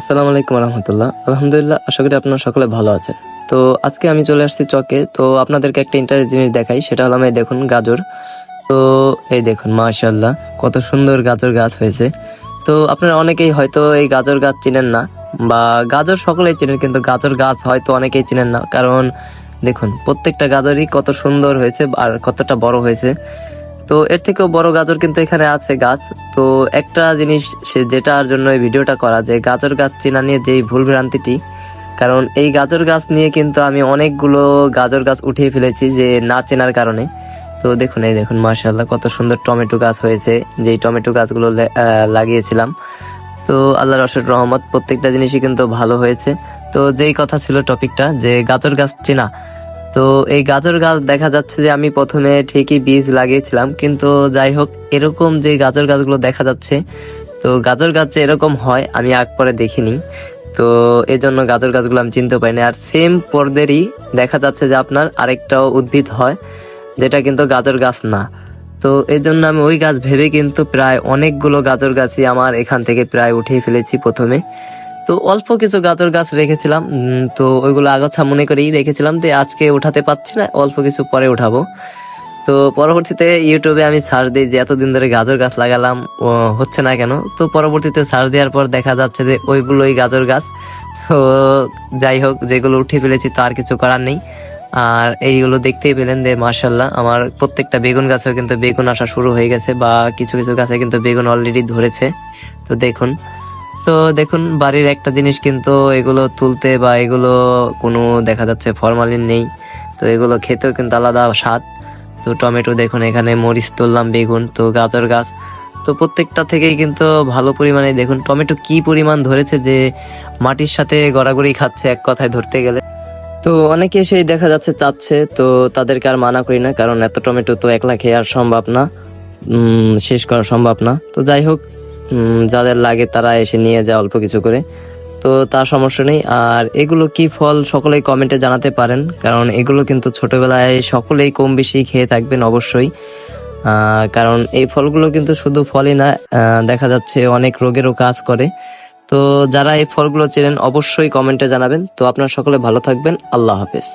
আসসালামু আলাইকুম রহমতুল্লাহ। আলহামদুলিল্লাহ, আশা করি আপনারা সকলে ভালো আছেন। তো আজকে আমি চলে আসছি চকে। তো আপনাদেরকে একটা ইন্টারেস্ট জিনিস দেখাই, সেটা হলো আমি দেখুন গাজর। তো এই দেখুন মাশাল্লাহ কত সুন্দর গাজর গাছ হয়েছে। তো আপনারা অনেকেই হয়তো এই গাজর গাছ চিনেন না, বা গাজর সকলেই চিনেন, কিন্তু গাজর গাছ হয়তো অনেকেই চিনেন না। কারণ দেখুন, প্রত্যেকটা গাজরই কত সুন্দর হয়েছে আর কতটা বড় হয়েছে। তো এর থেকেও বড় গাজর কিন্তু এখানে আছে গাছ। তো একটা জিনিস সে যেটার জন্য এই ভিডিওটা করা যে গাজর গাছ চেনা নিয়ে যেই ভুল ভ্রান্তিটি, কারণ এই গাজর গাছ নিয়ে কিন্তু আমি অনেকগুলো গাজর গাছ উঠিয়ে ফেলেছি যে না চেনার কারণে। তো দেখুন, এই দেখুন মার্শাল্লাহ কত সুন্দর টমেটো গাছ হয়েছে, যেই টমেটো গাছগুলো লাগিয়েছিলাম। তো আল্লাহ অশেষ রহমত, প্রত্যেকটা জিনিসই কিন্তু ভালো হয়েছে। তো যেই কথা ছিল টপিকটা, যে গাজর গাছ চেনা তো এই গাজর গাছ দেখা যাচ্ছে যে আমি প্রথমে ঠিকই বীজ লাগিয়েছিলাম, কিন্তু যাই হোক, এরকম যে গাজর গাছগুলো দেখা যাচ্ছে, তো গাজর গাছ এরকম হয়, আমি আগ পরে দেখিনি। তো এই জন্য গাজর গাছগুলো আমি চিনতে পারিনি। আর সেম পর্দেরই দেখা যাচ্ছে যে আপনার আরেকটাও উদ্ভিদ হয়, যেটা কিন্তু গাজর গাছ না। তো এই জন্য আমি ওই গাছ ভেবে কিন্তু প্রায় অনেকগুলো গাজর গাছই আমার এখান থেকে প্রায় উঠিয়ে ফেলেছি প্রথমে। তো অল্প কিছু গাজর গাছ রেখেছিলাম তো ওইগুলো আগাছা মনে করেই রেখেছিলাম যে আজকে উঠাতে পারছি না, অল্প কিছু পরে উঠাবো। তো পরবর্তীতে ইউটিউবে আমি সার্চ দিই যে এতদিন ধরে গাজর গাছ লাগালাম হচ্ছে না কেন? তো পরবর্তীতে সার্চ দেওয়ার পর দেখা যাচ্ছে যে ওইগুলোই গাজর গাছ। তো যাই হোক, যেগুলো উঠে ফেলেছি তো আর কিছু করার নেই। আর এইগুলো দেখতেই পেলেন যে মার্শাল্লাহ আমার প্রত্যেকটা বেগুন গাছেও কিন্তু বেগুন আসা শুরু হয়ে গেছে বা কিছু কিছু গাছে কিন্তু বেগুন অলরেডি ধরেছে। তো দেখুন তো দেখুন, বাড়ির একটা জিনিস কিন্তু এগুলো তুলতে বা এগুলো কোনো দেখা যাচ্ছে ফরমালিন নেই। তো এগুলো খেতেও কিন্তু আলাদা স্বাদ। তো টমেটো দেখুন, এখানে মরিচ, তুললাম, বেগুন, তো গাজর গাছ। তো প্রত্যেকটা থেকেই কিন্তু ভালো পরিমাণে দেখুন, টমেটো কি পরিমাণ ধরেছে যে মাটির সাথে গড়াগড়ি খাচ্ছে এক কথায় ধরতে গেলে। তো অনেকে সেই দেখা যাচ্ছে চাচ্ছে, তো তাদেরকে আর মানা করি না, কারণ এত টমেটো তো একলা খেয়ে আর সম্ভব না। শেষ করা সম্ভব না। তো যাই হোক যাদের লাগে তারা এসে নিয়ে যায় অল্প কিছু করে। তো তার সমস্যা নেই। আর এগুলো কি ফল সকলেই কমেন্টে জানাতে পারেন, কারণ এগুলো কিন্তু ছোটবেলায় সকলেই কম বেশি খেয়ে থাকবেন অবশ্যই। কারণ এই ফলগুলো কিন্তু শুধু ফলই না দেখা যাচ্ছে অনেক রোগেরও কাজ করে। তো যারা এই ফলগুলো চেনেন অবশ্যই কমেন্টে জানাবেন। তো আপনারা সকলে ভালো থাকবেন। আল্লাহ হাফেজ।